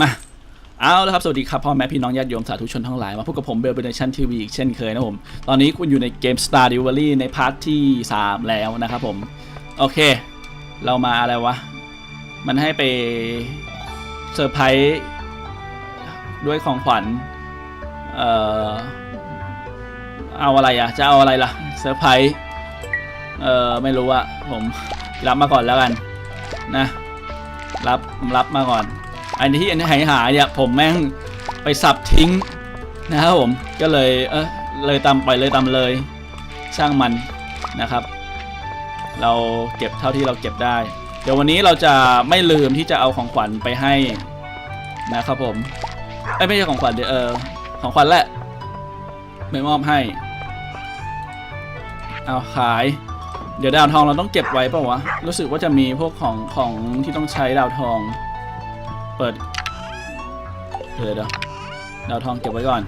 มาเอาละครับ สวัสดีครับพ่อแม่พี่น้องญาติโยมสาธุชนทั้งหลาย มาพบกับผมเบลเบเนชั่นทีวีอีกเช่นเคยนะผม ตอนนี้คุณอยู่ในเกม Star d e l i v e r y ในพาร์ทที่ 3 แล้วนะครับผม โอเค เรามาอะไรวะ มันให้ไปเซอร์ไพรส์ด้วยของขวัญ เอ่อ เอาอะไรอะจะเอาอะไรล่ะเซอร์ไพรส์เอ่อ ไม่รู้อะผมรับมาก่อนแล้วกัน นะ รับรับมาก่อน อันที่อันหายหายเนี่ยผมแม่งไปสับทิ้งนะครับผมก็เลยเออเลยตามไปเลยตามเลยช่างมันนะครับ เราเก็บเท่าที่เราเก็บได้ เดี๋ยววันนี้เราจะไม่ลืมที่จะเอาของขวัญไปให้นะครับผมเอ้ไม่ใช่ของขวัญเดี๋ยวเออของขวัญแหละไม่มอบให้ เอาขาย เดี๋ยวดาวทองเราต้องเก็บไว้ป่าวะ รู้สึกว่าจะมีพวกของของที่ต้องใช้ดาวทอง เปิดเดี๋ยวเดี๋ยวดาวทองเก็บไว้ก่อน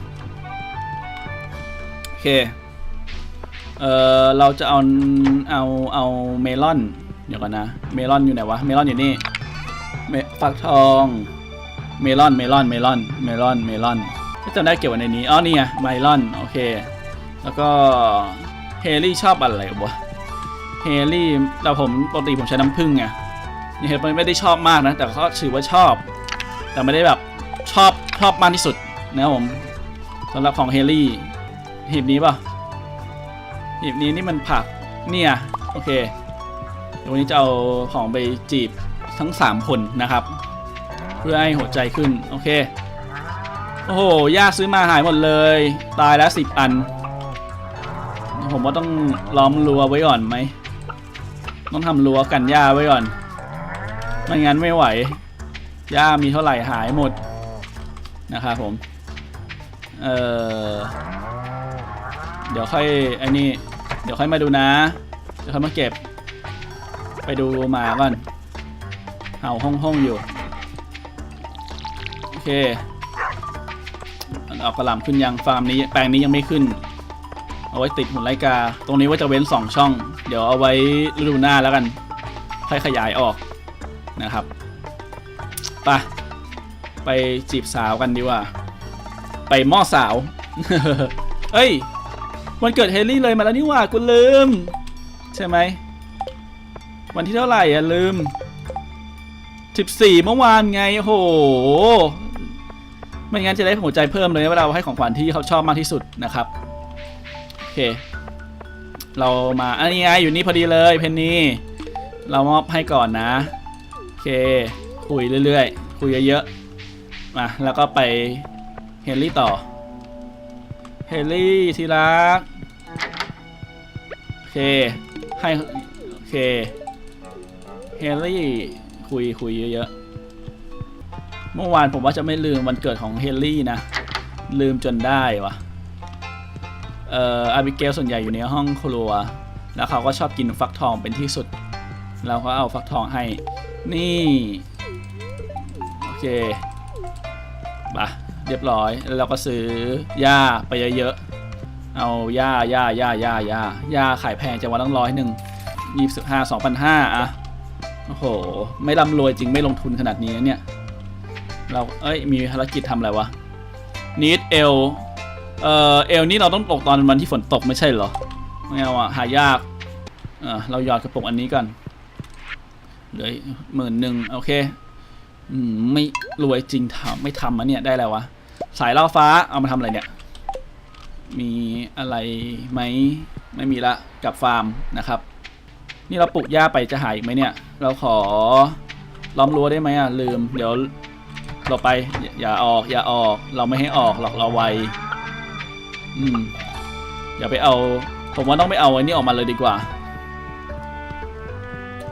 โอเค เออเราจะเอา เอา เอาเมลอน เดี๋ยวก่อนนะ เมลอนอยู่ไหนวะ เมลอนอยู่นี่เมฟักทอง เมลอน เมลอน เมลอน เมลอน เมลอนจำได้เก็บไว้ในนี้ อ๋อ นี่ไงเมลอน โอเค แล้วก็เฮลี่ชอบอะไรวะ เฮลี่แต่ผมปกติผมใช้น้ำผึ้งไงเฮลี่ไม่ได้ชอบมากนะ แต่ก็ถือว่าชอบ แต่ไม่ได้แบบชอบชอบมากที่สุดนะครับผมสำหรับของเฮลี่หีบนี้ป่ะหีบนี้นี่มันผักเนี่ยโอเคเดี๋ยววันนี้จะเอาของไปจีบทั้ง 3 คนนะครับ เพื่อให้หัวใจขึ้น โอเค โอ้โหยาซื้อมาหายหมดเลย ตายแล้วสิบอัน ผมว่าต้องล้อมรั้วไว้ก่อนไหม ต้องทำรั้วกันหญ้าไว้ก่อน ไม่งั้นไม่ไหว หญ้ามีเท่าไหร่หายหมดนะครับผม เออเดี๋ยวค่อยไอ้นี่ เดี๋ยวค่อยมาดูนะ เดี๋ยวค่อยมาเก็บ ไปดูหมาก่อนเห่าห้องห้องอยู่ โอเคเอากระหล่ำขึ้นยังฟาร์มนี้แปลงนี้ยังไม่ขึ้น เอาไว้ติดหุ่นไลกา ตรงนี้ว่าจะเว้น 2 ช่อง เดี๋ยวเอาไว้ฤดูหน้าแล้วกันค่อยขยายออกนะครับ ไปไปจีบสาวกันดีกว่า ไปหม้อสาว เอ้ย วันเกิดเฮลี่เลยมาแล้วนี่หว่ากูลืม ใช่ไหม วันที่เท่าไหร่อะลืม 14 เมื่อวานไงโอ้โห ไม่งั้นจะได้หัวใจเพิ่มเลยว่าเราให้ของขวัญที่เขาชอบมากที่สุดนะครับ โอเค เรามาอันนี้ไงอยู่นี่พอดีเลยเพนนีเรามอบให้ก่อนนะ โอเค คุยเรื่อยๆ คุยเยอะๆ มา แล้วก็ไปเฮนรี่ต่อ เฮนรี่ทีรักโอเค ให้ โอเค เฮนรี่คุยคุยเยอะๆ เมื่อวานผมว่าจะไม่ลืมวันเกิดของเฮนรี่นะ ลืมจนได้วะเอ่ออาบิเกลส่วนใหญ่อยู่ในห้องครัว แล้วเขาก็ชอบกินฟักทองเป็นที่สุด เราก็เอาฟักทองให้ นี่ เคปะเรียบร้อยแล้วเราก็ซื้อหญ้าไปเยอะๆเอาหญ้าหญ้าหญ้าหญ้าหญ้าหญ้าขายแพงจังวันละร้อยหนึ่งยี่สิบห้าสองพันห้าอะโอ้โห ไม่ร่ำรวยจริงไม่ลงทุนขนาดนี้เนี่ย เราเอ้ยมีภารกิจทำอะไรวะ need L เอ่อเอลนี่เราต้องตกตอนวันที่ฝนตกไม่ใช่เหรอไม่เอาอะหายากเออเราหยอดกระปุกอันนี้กันเหลือหมื่นหนึ่งโอเค ไม่รวยจริงทำไม่ทำอะเนี่ยได้แล้ววะ สายล่อฟ้าเอามาทำอะไรเนี่ย มีอะไรไหมไม่มีละกับฟาร์มนะครับ นี่เราปลูกหญ้าไปจะหายอีกไหมเนี่ย เราขอล้อมรั้วได้ไหมอะลืม เดี๋ยวเราไปอย่าอย่าออกอย่าออก เราไม่ให้ออกหรอกเราไวอืมอย่าไปเอา ผมว่าต้องไปเอาไอ้นี่ออกมาเลยดีกว่า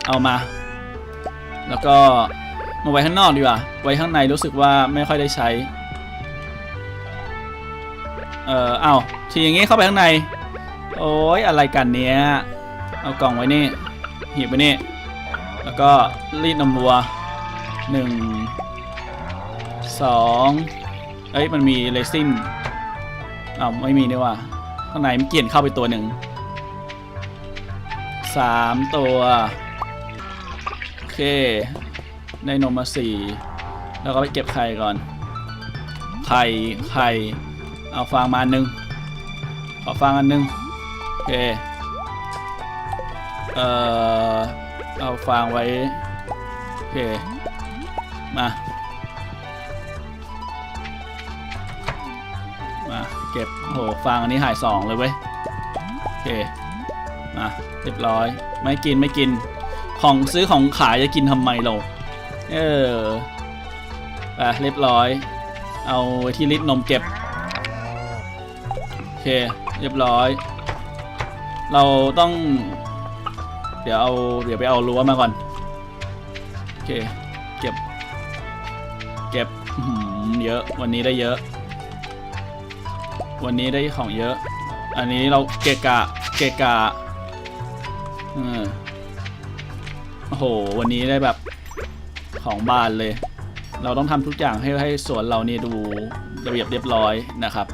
เอามา แล้วก็ มาไว้ข้างนอกดีกว่า ไว้ข้างในรู้สึกว่าไม่ค่อยได้ใช้ เออเอาทีอย่างงี้เข้าไปข้างใน โอ้ยอะไรกันเนี้ย เอากล่องไว้นี่ หีบไว้นี่ แล้วก็รีดนมวัวหนึ่งสองเอ้ยมันมีเลซินอ้าวไม่มีนี่ว่าข้างในมันเกี่ยนเข้าไปตัวหนึ่งสามตัว โอเค ได้นมมาสี่แล้วก็ไปเก็บไข่ก่อน ไข่ ไข่ เอาฟางมาหนึ่งขอฟางอันหนึ่งโอเค เอ่อ เอาฟางไว้ โอเค มา มาเก็บโหฟางอันนี้หายสองเลยเว้ย โอเค มาเรียบร้อย ไม่กินไม่กิน ของซื้อของขายจะกินทำไมเรา เออไปเรียบร้อย เอาที่ลิตรนมเก็บ โอเค เรียบร้อย เราต้อง เดี๋ยวเอาเดี๋ยวไปเอารั้วมาก่อน โอเค เก็บ เก็บเยอะ วันนี้ได้เยอะ วันนี้ได้ของเยอะ อันนี้เราเกะกะ เกะกะเออโอ้โห วันนี้ได้แบบ ของบ้านเลย เราต้องทำทุกอย่างให้ให้สวนเรานี่ดูระเบียบเรียบร้อยนะครับ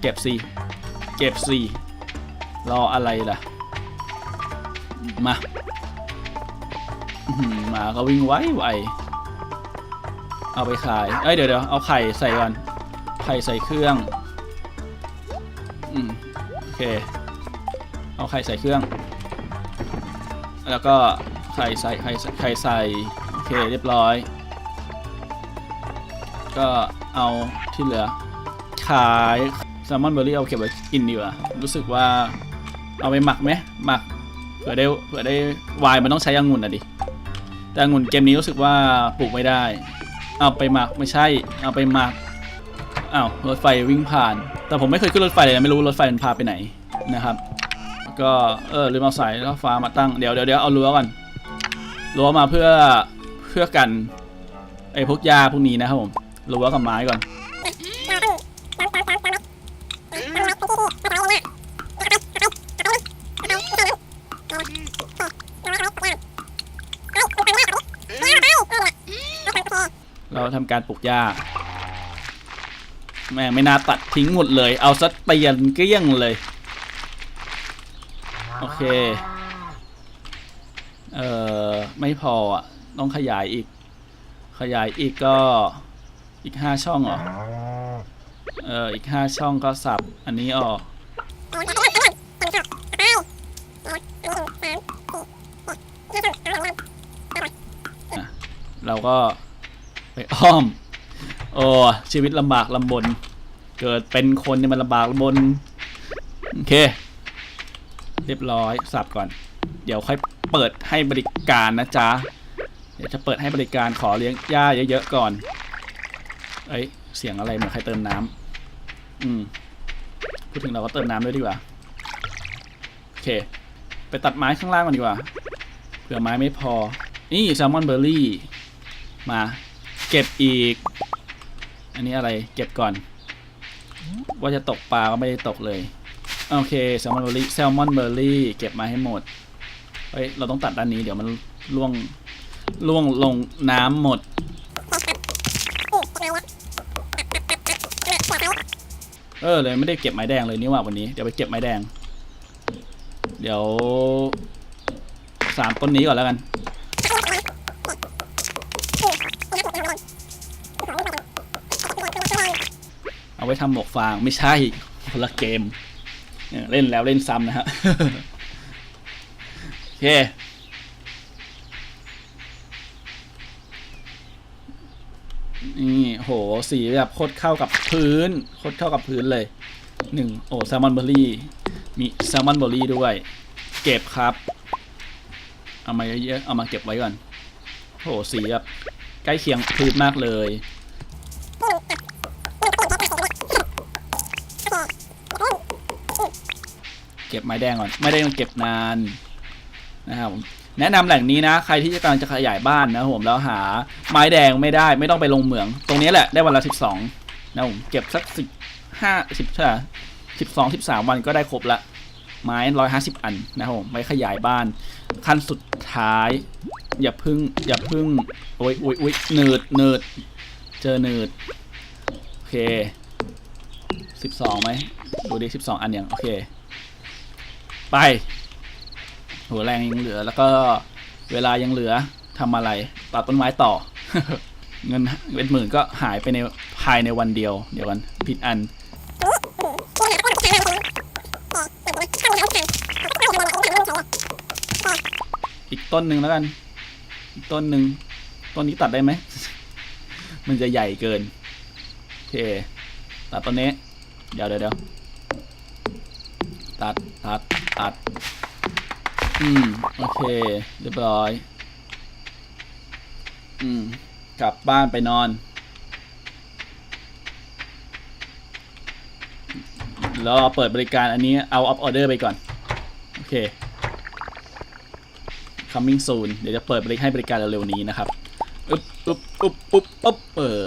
เก็บสิเก็บสิรออะไรล่ะ มาหมาก็วิ่งไวไวเอาไปขาย เอ้ยเดี๋ยวเดี๋ยวเอาไข่ใส่ก่อนไข่ใส่เครื่องอืมโอเค เอาไข่ใส่เครื่อง แล้วก็ไข่ใส่ไข่ใส่ไข่ใส่ เคเรียบร้อย ก็เอาที่เหลือ ขายแซลมอนเบอร์รี่เอาเก็บไว้กินดีกว่า รู้สึกว่าเอาไปหมักไหมหมักเผื่อได้เผื่อได้วายมันต้องใช้องุ่นอะดิ แต่องุ่นเกมนี้รู้สึกว่าปลูกไม่ได้ เอาไปหมักไม่ใช่ เอาไปหมักอ้าวรถไฟวิ่งผ่าน แต่ผมไม่เคยขึ้นรถไฟเลยนะไม่รู้รถไฟมันพาไปไหนนะครับ ก็เออลืมเอาสายแล้วฟ้ามาตั้งเดี๋ยวเดี๋ยวเดี๋ยวเอารั้วก่อนรั้วมาเพื่อ เพื่อกันไอ้พวกยาพวกนี้นะครับผมรั้วกับไม้ก่อน เราทำการปลูกหญ้าแม่ไม่น่าตัดทิ้งหมดเลย เอาซะเตียนเกลี้ยงเลย โอเค เอ่อ ไม่พออะ ต้องขยายอีก ขยายอีกก็อีกห้าช่องเหรอ เอ่ออีกห้าช่องก็สับ อันนี้ออก เราก็ไปอ้อม โอ้ชีวิตลำบากลำบน เกิดเป็นคนเนี่ยมันลำบากลำบน โอเค เรียบร้อยสับก่อน เดี๋ยวค่อยเปิดให้บริการนะจ๊ะ ดี๋ยวจะเปิดให้บริการขอเลี้ยงหญ้าเยอะๆก่อน เอ้ย เสียงอะไรเหมือนใครเติมน้ำอืม พูดถึงเราก็เติมน้ำด้วยดีกว่า โอเค ไปตัดไม้ข้างล่างก่อนดีกว่า เผื่อไม้ไม่พอ นี่แซลมอนเบอร์รี่ มา เก็บอีก อันนี้อะไร เก็บก่อน ว่าจะตกปลาก็ไม่ได้ตกเลย โอเค แซลมอนเบอร์รี่ แซลมอนเบอร์รี่ เก็บมาให้หมด เฮ้ย เราต้องตัดด้านนี้ เดี๋ยวมันล่วง ล่วงลงน้ำหมด เออเลยไม่ได้เก็บไม้แดงเลยนี่ว่าวันนี้เดี๋ยวไปเก็บไม้แดง เดี๋ยวสามต้นนี้ก่อนแล้วกันเอาไว้ทำหมวกฟางไม่ใช่คนละเกม เล่นแล้วเล่นซ้ำนะฮะโอเค นี่โหสีแบบโคตรเข้ากับพื้นโคตรเข้ากับพื้นเลยหนึ่งโอ้แซลมอนเบอร์รี่มีแซลมอนเบอร์รี่ด้วย เก็บครับ เอามาเยอะๆเอามาเก็บไว้ก่อนโหสีแบบใกล้เคียงพื้นมากเลยเก็บไม้แดงก่อน ไม่ได้ต้องเก็บนานนะครับผม แนะนำแหล่งนี้นะ ใครที่กำลังจะขยายบ้านนะผมแล้วหาไม้แดงไม่ได้ไม่ต้องไปลงเหมือง ตรงนี้แหละได้วันละสิบสองนะผมเก็บสักสิบห้าสิบใช่สิบสองสิบสามวันก็ได้ครบละ ไม้ร้อยห้าสิบอันนะครับผมไว้ขยายบ้านขั้นสุดท้าย อย่าพึ่งอย่าพึ่งโอ้ยโอ้ยโอ้ยเนิดเนิดเจอเนิดโอเคสิบสองไหมดูดิสิบสองอันอย่างโอเค ไป หัวแรงยังเหลือ แล้วก็เวลายังเหลือทำอะไรตัดต้นไม้ต่อ เงินเป็นหมื่นก็หายไปในภายในวันเดียว เดี๋ยวกันผิดอันอีกต้นหนึ่งแล้วกันอีกต้นหนึ่งต้นนี้ตัดได้ไหม มันจะใหญ่เกินโอเคตัดต้นนี้ เดี๋ยวเดี๋ยวเดี๋ยวตัดตัดตัด อืม โอเค เรียบร้อย อืม กลับบ้านไปนอน แล้วเปิดบริการอันนี้เอาออฟออเดอร์ไปก่อน โอเค coming soon เดี๋ยวจะเปิดบริให้บริการเร็วๆนี้นะครับอึ๊บอึ๊บอึ๊บปุ๊บปุ๊บเออ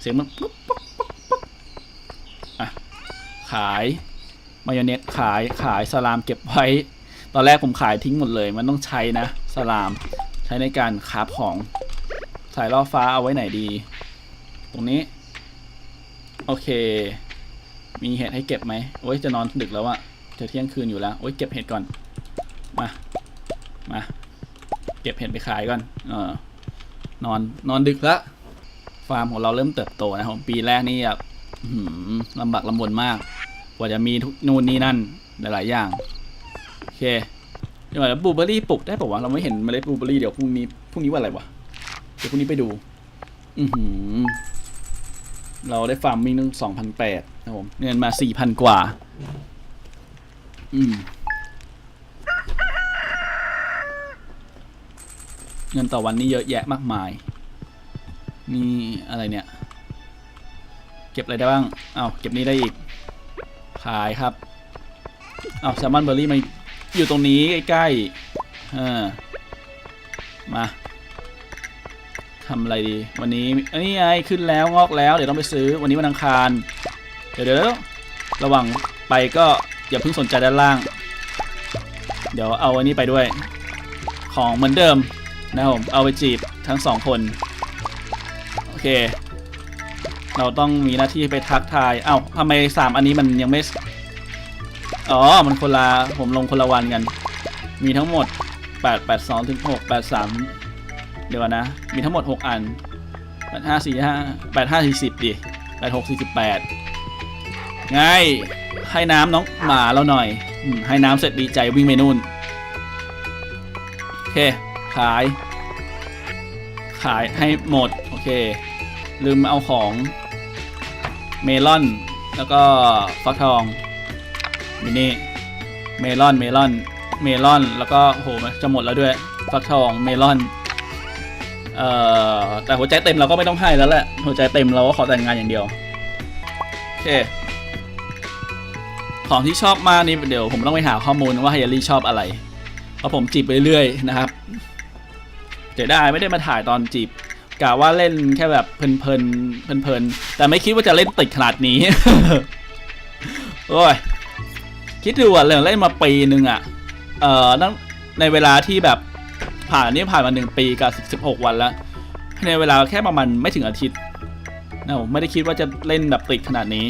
เสียงมันปุ๊บปุ๊บปุ๊บปุ๊บอะ ขาย มายองเนสขายขายสลามเก็บไว้ ตอนแรกผมขายทิ้งหมดเลย มันต้องใช้นะสลาม ใช้ในการคาฟของสายล่อฟ้าเอาไว้ไหนดี ตรงนี้ โอเค มีเห็ดให้เก็บไหมโอ้ยจะนอนดึกแล้วอะจะเที่ยงคืนอยู่แล้วโอ้ยเก็บเห็ดก่อน มามาเก็บเห็ดไปขายก่อนเออนอนนอนดึกแล้วฟาร์มของเราเริ่มเติบโตนะครับผมปีแรกนี่แบบลำบากลำบนมาก กว่าจะมีทุกนู่นนี่นั่นหลายๆอย่าง เคเดี๋ยวบลูเบอร์รี่ปลูกได้ป่าวะเราไม่เห็นเมล็ดบลูเบอร์รี่เดี๋ยวพรุ่งนี้พรุ่งนี้ว่าอะไรวะเดี๋ยวพรุ่งนี้ไปดู อือหือ เราได้ฟาร์มมิ่งตั้งสองพันแปดนะผมเงินมาสี่พันกว่า อืมเงินต่อวันนี่เยอะแยะมากมาย นี่อะไรเนี่ย เก็บอะไรได้บ้าง เอ้าเก็บนี้ได้อีก ขายครับ เอ้าแซลมอนเบอร์รี่มา อยู่ตรงนี้ใกล้ๆเออมาทำอะไรดีวันนี้เอ้ไงขึ้นแล้วงอกแล้ว เดี๋ยวต้องไปซื้อวันนี้วันอังคาร เดี๋ยวเดี๋ยวระหว่างไปก็อย่าเพิ่งสนใจด้านล่าง เดี๋ยวเอาอันนี้ไปด้วย ของเหมือนเดิมนะครับผมเอาไปจีบทั้งสองคน โอเค เราต้องมีหน้าที่ไปทักทายเอ้าทำไมสามอันนี้มันยังไม่ อ๋อ มันคนละผมลงคนละวันกัน มีทั้งหมด 8 8 2ถึง6 8 3 เดี๋ยวก่อนนะ มีทั้งหมด 6 อัน 8 5 4 5 8 5 40ดิ8 6 48ไงให้น้ำน้องหมาเราหน่อยอให้น้ำเสร็จดีใจวิ่งไปนู่น โอเค ขาย ขายให้หมด โอเค ลืมเอาของเมลอน แล้วก็ฟักทอง มินี่เมลอนเมลอนเมลอนแล้วก็โหจะหมดแล้วด้วยฟักทองเมลอนเอ่อแต่หัวใจเต็มเราก็ไม่ต้องให้แล้วแหละหัวใจเต็มเราก็ขอแต่งงานอย่างเดียวโอเคของที่ชอบมากนี่เดี๋ยวผมต้องไปหาข้อมูลว่าไฮยารี่ชอบอะไรเพราะผมจีบไปเรื่อยนะครับเดี๋ยวได้ไม่ได้มาถ่ายตอนจีบกะว่าเล่นแค่แบบเพลินๆเพลินๆแต่ไม่คิดว่าจะเล่นติดขนาดนี้ โอ้ย คิดดูอะเรื่องเล่นมาปีหนึ่งอะ เอ่อนั่งในเวลาที่แบบผ่านนี่ผ่านมาหนึ่งปีกับสิบหกวันแล้ว ในเวลาแค่ประมาณไม่ถึงอาทิตย์นะผมไม่ได้คิดว่าจะเล่นแบบติดขนาดนี้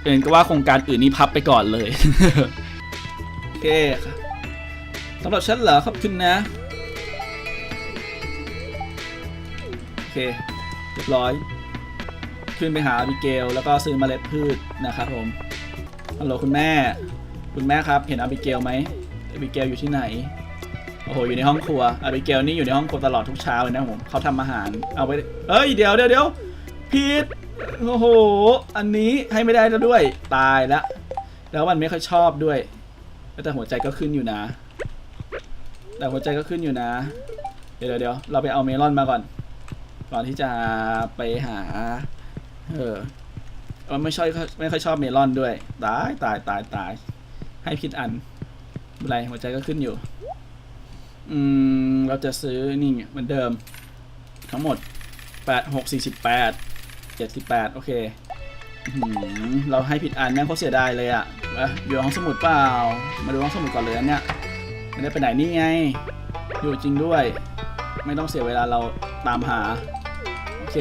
เป็นก็ว่าโครงการอื่นนี่พับไปก่อนเลยโอเคครับสำหรับฉันเหรอขอบคุณนะโอเคเรียบร้อย ขึ้นไปหาอาบิเกลแล้วก็ซื้อเมล็ดพืชนะครับผม ฮัลโหลคุณแม่ คุณแม่ครับ เห็นอาบิเกลไหมอาบิเกลอยู่ที่ไหน โอ้โห อยู่ในห้องครัวอาบิเกลนี่อยู่ในห้องครัวตลอดทุกเช้าเลยนะผมเขาทำอาหาร เอาไว้เอ้ย เดี๋ยวเดี๋ยวเดี๋ยวพีทโอ้โห อันนี้ให้ไม่ได้แล้วด้วย ตายละ แล้วมันไม่ค่อยชอบด้วย แต่หัวใจก็ขึ้นอยู่นะ แต่หัวใจก็ขึ้นอยู่นะ เดี๋ยวเดี๋ยวเดี๋ยวเราไปเอาเมลอนมาก่อน ก่อนที่จะไปหา เออ เออไม่ชอบไม่ค่อยชอบเมลอนด้วย ตายตายตายตาย ให้ผิดอันไม่เป็นไรหัวใจก็ขึ้นอยู่ อืม เราจะซื้อนี่เหมือนเดิม ทั้งหมดแปดหกสี่สิบแปดเจ็ดสิบแปดโอเคอื้อหือเราให้ผิดอันแม่งเขาเสียดายเลยอะ่ะมาอยู่ห้องสมุดเปล่า มาดูห้องสมุดก่อนเลยอันเนี่ยไม่ได้ไปไหนนี่ไง อยู่จริงด้วย ไม่ต้องเสียเวลาเราตามหา โอเค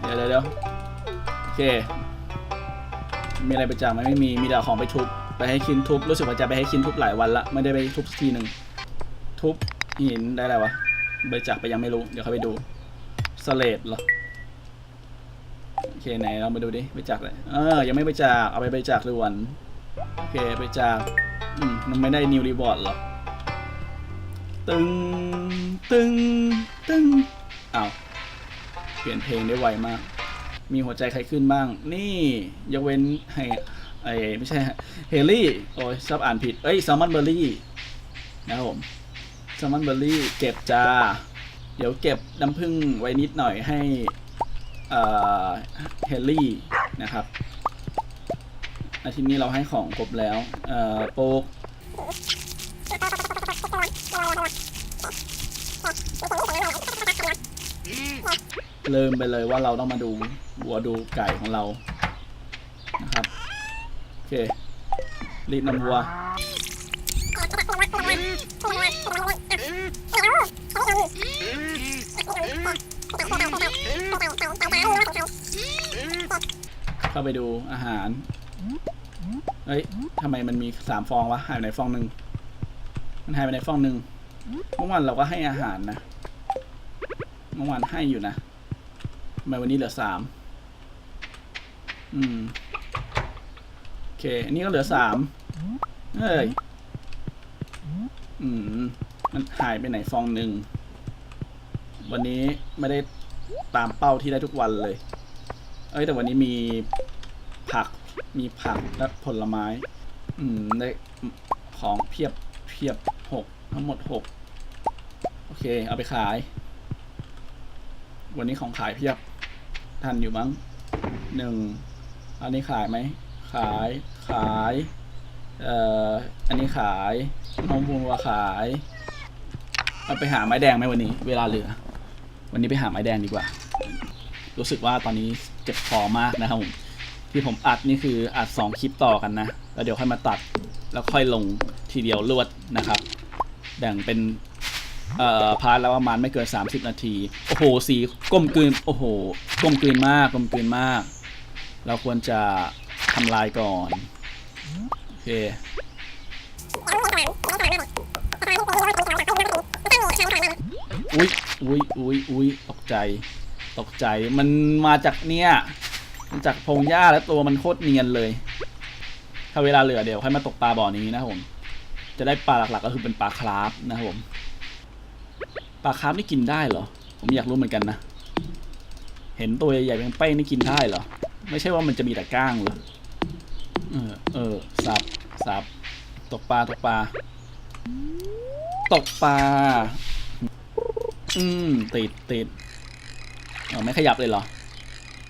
เดี๋ยวเดี๋ยวโอเค มีอะไรไปจากไหมไม่มี มีแต่เอาของไปทุบ ไปให้คินทุบ รู้สึกว่าจะไปให้คินทุบหลายวันละ ไม่ได้ไปทุบสักทีหนึ่ง ทุบหินได้อะไรวะบริจาคไปยังไม่รู้ เดี๋ยวเขาไปดูสสเลดเหรอ โอเคไหนเรามาดูดิบริจาคเลย เออ ยังไม่บริจาค เอาไปบริจาคด่วน โอเคบริจาค อืมมันไม่ได้นิวรีบอร์ดหรอ ตึง ตึง ตึงอ้าว เปลี่ยนเพลงได้ไวมาก มีหัวใจใครขึ้นบ้าง นี่ยกเว้นให้ไอไม่ใช่เฮลี่โอ้ยชอบอ่านผิด เอ้ยแซลมอนเบอร์รี่นะครับผมแซลมอนเบอร์รี่เก็บจ้า เดี๋ยวเก็บน้ำผึ้งไว้นิดหน่อยให้เฮลี่นะครับ อาทิตย์นี้เราให้ของครบแล้วโป๊ก ลืมไปเลยว่าเราต้องมาดูวัวดูไก่ของเรานะครับโอเครีดน้ำวัวเข้าไปดูอาหารเฮ้ยทำไมมันมีสามฟองวะหายไปไหนฟองหนึ่งมันหายไปไหนฟองหนึ่งเมื่อวานเราก็ให้อาหารนะ เมื่อวานให้อยู่นะทำไมวันนี้เหลือสามอืม โอเค อันนี้ก็เหลือสามเฮ้ย อืม มันหายไปไหนฟองหนึ่ง วันนี้ไม่ได้ตามเป้าที่ได้ทุกวันเลย เอ้ย แต่วันนี้มีผัก มีผักและผลไม้ อืม ได้ของเพียบเพียบหกทั้งหมดหกโอเค เอาไปขาย วันนี้ของขายเพียบ ทันอยู่มั้งหนึ่งอันนี้ขายไหม ขายขายเอ่ออันนี้ขายน้องบัวขายเอาไปหาไม้แดงไหมวันนี้ เวลาเหลือ วันนี้ไปหาไม้แดงดีกว่า รู้สึกว่าตอนนี้เจ็บคอมากนะครับผมที่ผมอัดนี่คืออัดสองคลิปต่อกันนะ แล้วเดี๋ยวค่อยมาตัดแล้วค่อยลงทีเดียวรวดนะครับ แบ่งเป็น เอ่อพาร์ทแล้วประมาณไม่เกิน 30 นาที โอ้โห สีกลมกลืน โอ้โหกลมกลืนมากกลมกลืนมาก เราควรจะทำลายก่อน โอเคอุ้ยอุ้ยอุ้ยอุ้ยตกใจ ตกใจ มันมาจากเนี่ยมันจากพงหญ้าแล้วตัวมันโคตรเนียนเลย ถ้าเวลาเหลือเดี๋ยวค่อยมาตกปลาบ่อนี้นะครับผม จะได้ปลาหลักๆก็คือเป็นปลาคราฟนะครับผม ลาคราฟนี่กินได้เหรอ ผมอยากรู้เหมือนกันนะ เห็นตัวใหญ่ๆเป็นเป้งนี่กินได้เหรอ ไม่ใช่ว่ามันจะมีแต่ก้างเหรอเออ เออ สับ สับ ตกปลา ตกปลา ตกปลา อืม ติดติดเออไม่ขยับเลยเหรอ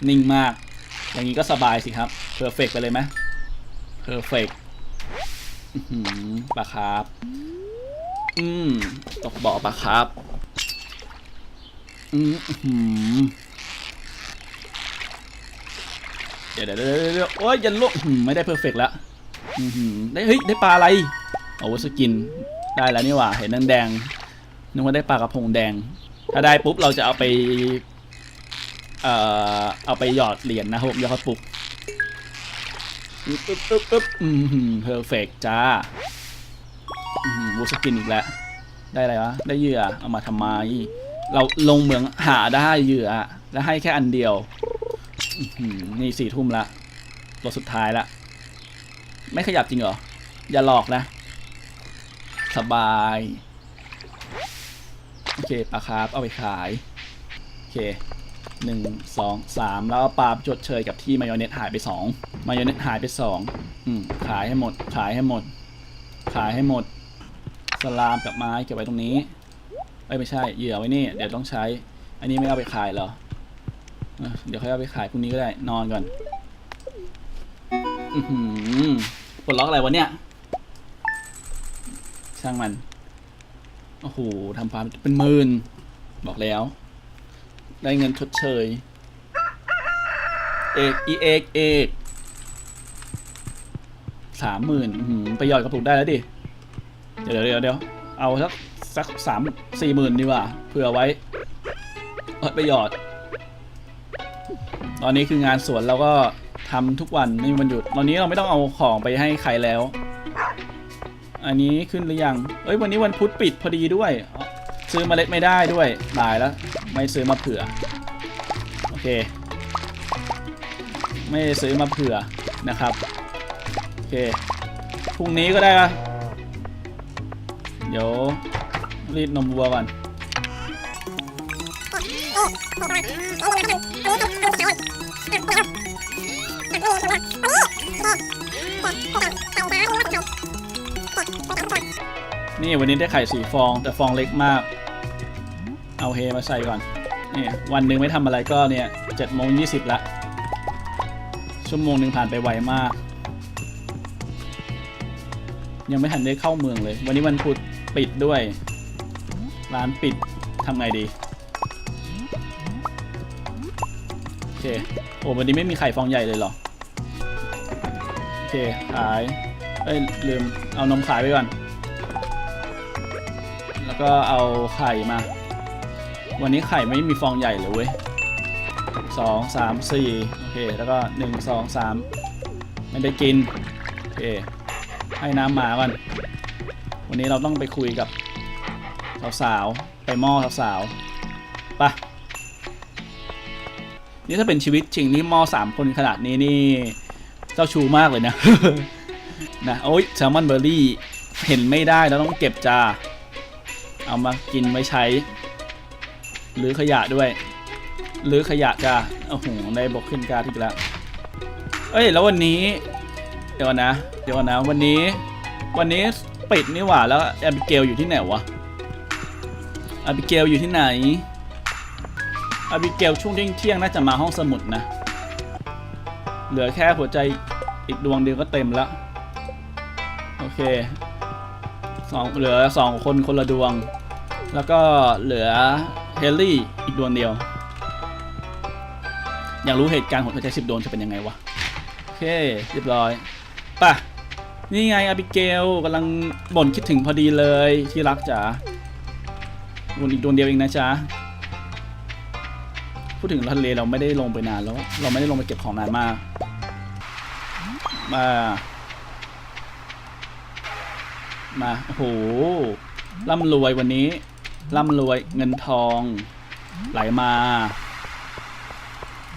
นิ่งมาก อย่างนี้ก็สบายสิครับ เพอร์เฟกไปเลยไหมเพอร์เฟกปลาคาร์ฟอืม ตกบ่อปลาคาร์ฟ เดี๋ยวเดี๋ยวเดี๋ยวโอ้ยยันลวกไม่ได้เพอร์เฟกแล้วอือหือได้เฮ้ยได้ปลาอะไรโอ้สกินได้แล้วนี่หว่าเห็นแดงๆนึกว่าได้ปลากระพงแดง ถ้าได้ปุ๊บเราจะเอาไป เอ่อเอาไปหยอดเหรียญนะครับหยอดปุ๊บอึ๊บอึ๊บอึ๊บอึ๊บอืมเพอร์เฟกจ้าอืมวูสกินอีกแล้ว ได้อะไรวะ ได้เหยื่อ เอามาทำไม เราลงเหมืองหาได้เหยื่อ แล้วให้แค่อันเดียวนี่สี่ทุ่มละตัวสุดท้ายละ ไม่ขยับจริงเหรอ อย่าหลอกนะ สบาย โอเคปลาคาร์ฟเอาไปขาย โอเคหนึ่งสองสามแล้วเอาปลาจดเชยกับที่มายองเนสหายไปสองมายองเนสหายไปสองขายให้หมด ขายให้หมด ขายให้หมด สลามกับไม้เก็บไว้ตรงนี้ เอ้ยไม่ใช่เหยื่อไว้นี่เดี๋ยวต้องใช้ อันนี้ไม่เอาไปขายเหรอเอเดี๋ยวค่อยเอาไปขายพรุ่งนี้ก็ได้นอนก่อนอือหือปลดล็อกอะไรวะเนี่ยช่างมันโอ้โหทำฟาร์มเป็นหมื่นบอกแล้ว ได้เงินชดเชย เอกอีเอกเอกสามหมื่นไปหยอดกระปุกได้แล้วดิ เดี๋ยวเดี๋ยวเดี๋ยวเอาสัก สักสามสี่หมื่นดีกว่าเผื่อไว้เอาไปหยอด ตอนนี้คืองานสวนเราก็ทำทุกวันไม่มีวันหยุด ตอนนี้เราไม่ต้องเอาของไปให้ใครแล้ว อันนี้ขึ้นหรือยัง เอ้ยวันนี้วันพุธปิดพอดีด้วย ซื้อเมล็ดไม่ได้ด้วยตายแล้ว ไม่ซื้อมาเผื่อไม่ได้ซื้อมาเผื่อนะครับ โอเค พรุ่งนี้ก็ได้ปะเดี๋ยว รีดนมวัวก่อนนี่วันนี้ได้ไข่สีฟองแต่ฟองเล็กมาก เอาเฮมาใส่ก่อนนี่วันหนึ่งไม่ทำอะไรก็เนี่ยเจ็ดโมงยี่สิบละ ชั่วโมงหนึ่งผ่านไปไวมาก ยังไม่ทันได้เข้าเมืองเลย วันนี้วันพุธปิดด้วย ร้านปิดทำไงดี โอเค โอ้วันนี้ไม่มีไข่ฟองใหญ่เลยเหรอ โอเค ขาย เอ้ย ลืม เอานมขายไปก่อน แล้วก็เอาไข่มา วันนี้ไข่ไม่มีฟองใหญ่เลยเว้ยสองสามสี่โอเค แล้วก็หนึ่งสองสามไม่ได้กิน โอเค ให้น้ำหมาก่อน วันนี้เราต้องไปคุยกับ สาวๆ ไปหม้อสาวๆไปะนี่ถ้าเป็นชีวิตจริงนี่หม้อสามคนขนาดนี้นี่ เจ้าชูมากเลยนะ นะ โอ้ยแซลมอนเบอร์รี่ เห็นไม่ได้เราต้องเก็บจ้าเอามากินไว้ใช้ หรือขยะด้วย หรือขยะจ้าโอ้โหได้บอกขึ้นการทีกแล้ว เอ้ย แล้ววันนี้ เดี๋ยวนะ เดี๋ยวนนะ วันนี้ วันนี้ปิดนี่หว่า แล้วแอบิเกลอยู่ที่ไหนวะ แอบิเกลอยู่ที่ไหนแอบิเกลช่วงเที่ยงๆน่าจะมาห้องสมุดนะ เหลือแค่หัวใจอีกดวงเดียวก็เต็มล้วโอเคสองเหลือสองคนคนละดวง แล้วก็เหลือเฮลลี่อีกดวงเดียว อยากรู้เหตุการณ์ของหัวใจสิบดวงจะเป็นยังไงวะ โอเค เรียบร้อยป่ะนี่ไงอาบิเกลกำลังบ่นคิดถึงพอดีเลยที่รักจ๋า ดวงอีกดวงเดียวเองนะจ๊ะ พูดถึงทะเลเราไม่ได้ลงไปนานแล้ว เราไม่ได้ลงไปเก็บของนานมาก มา มา โอ้โห ร่ำรวยวันนี้ ร่ำรวยเงินทอง ไหลมา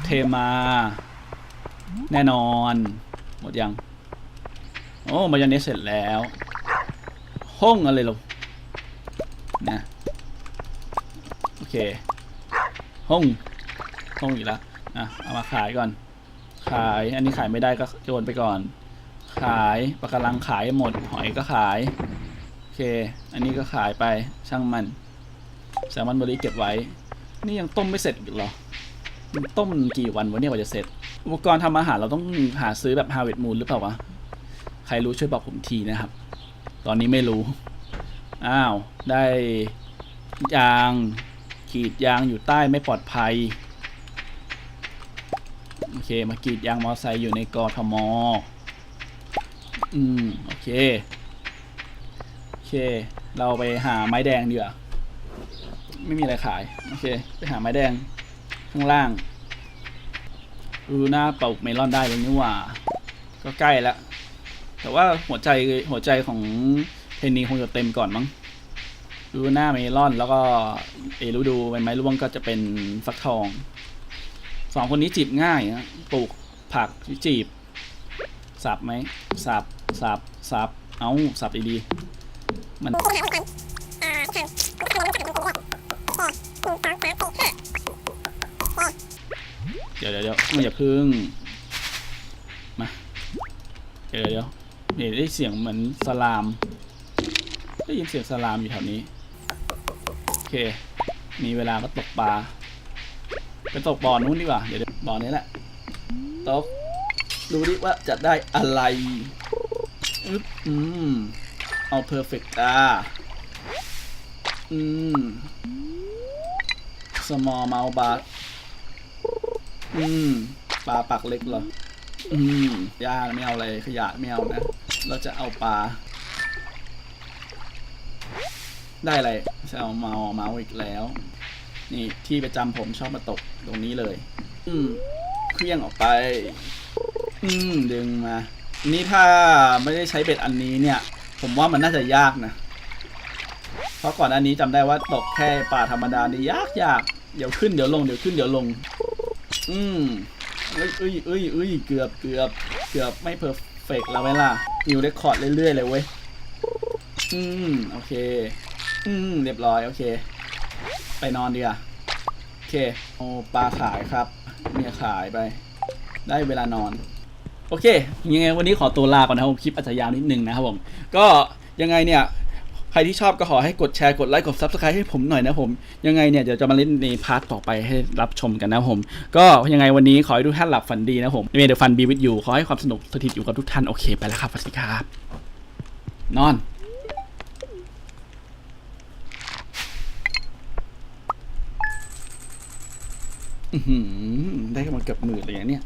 เทมา แน่นอน หมดยัง โอ้ มายองเนสเสร็จแล้ว ห้องอะไรหรอนะ เคห้องห้องอีกแล้วอะเอามาขายก่อน ขายอันนี้ขายไม่ได้ก็โยนไปก่อน ขายปลากระลังขายหมดหอยก็ขายโอเค อันนี้ก็ขายไปช่างมันแซลมอนเบอรี่เก็บไว้ นี่ยังต้มไม่เสร็จอีกเหรอมันต้มกี่วันวะเนี่ยกว่าจะเสร็จ อุปกรณ์ทำอาหารเราต้องหาซื้อแบบ Harvest Moon หรือเปล่าวะ ใครรู้ช่วยบอกผมทีนะครับ ตอนนี้ไม่รู้ อ้าว ได้ยาง ขีดยางอยู่ใต้ไม่ปลอดภัย โอเค มากรีดยางมอไซค์อยู่ในกทม อืม โอเค โอเค เราไปหาไม้แดงดีกว่าไม่มีอะไรขาย โอเค ไปหาไม้แดง ข้างล่างดูหน้าปลูกเมลอนได้เลยนี่ว่า ก็ใกล้แล้ว แต่ว่าหัวใจหัวใจของเพนนีคงจะเต็มก่อนมั้ง ดูหน้าเมลอนแล้วก็เอรูดูใบไม้ร่วงก็จะเป็นฟักทองสองคนนี้จีบง่ายนะปลูกผักจีบ สับไหมสับสับสับเอาสับดีๆมันเดี๋ยวเดี๋ยวเดี๋ยวไม่อย่าพึ่งมาเดี๋ยวเดี๋ยวเดี๋ยวได้เสียงเหมือนสลาม ได้ยินเสียงสลามอยู่แถวนี้ เค มีเวลาก็ตกปลาไปตกบ่อนู้นดีกว่าเดี๋ยวเดี๋ยวบ่อนี้แหละ ตก ดูดิว่าจะได้อะไรอืม เอาเพอร์เฟกต์อะอืม small mouth bass อืม ปลาปากเล็กเหรอ อืมหญ้าไม่เอาอะไร ขยะไม่เอานะ เราจะเอาปลา ได้อะไรจะเอาเมาเมาอีกแล้ว นี่ที่ประจำผมชอบมาตกตรงนี้เลย อืมเคลี้ยงออกไป อืมดึงมา นี่ถ้าไม่ได้ใช้เบ็ดอันนี้เนี่ย ผมว่ามันน่าจะยากนะ เพราะก่อนอันนี้จำได้ว่าตกแค่ปลาธรรมดานี่ยากยากเดี๋ยวขึ้นเดี๋ยวลงเดี๋ยวขึ้นเดี๋ยวลงออืมเอ้ยเอ้ยเอ้ยเอ้ยเกือบเกือบเกือบไม่เพอร์เฟกแล้วไหมล่ะนิวเรคคอร์ดเรื่อยๆเลยเว้ย อืม โอเค อืม เรียบร้อย โอเค ไปนอนดีกว่าโอเคโอปลาขายครับ เนี่ยขายไป ได้เวลานอน โอเค ยังไงวันนี้ขอตัวลาก่อนนะครับผมคลิปอาจจะยาวนิดนึงนะครับผม ก็ยังไงเนี่ยใครที่ชอบก็ขอให้กดแชร์กดไลค์กด Subscribe ให้ผมหน่อยนะผม ยังไงเนี่ยเดี๋ยวจะมาเล่นในพาร์ทต่อไปให้รับชมกันนะผม ก็ยังไงวันนี้ขอให้ทุกท่านหลับฝันดีนะผมเมเดฟันบีวิดอยู่ขอให้ความสนุกสถิตอยู่กับทุกท่านโอเคไปแล้วครับสวัสดีครับ นอน อือหือ ได้มาเกือบหมื่นเลยเนี่ย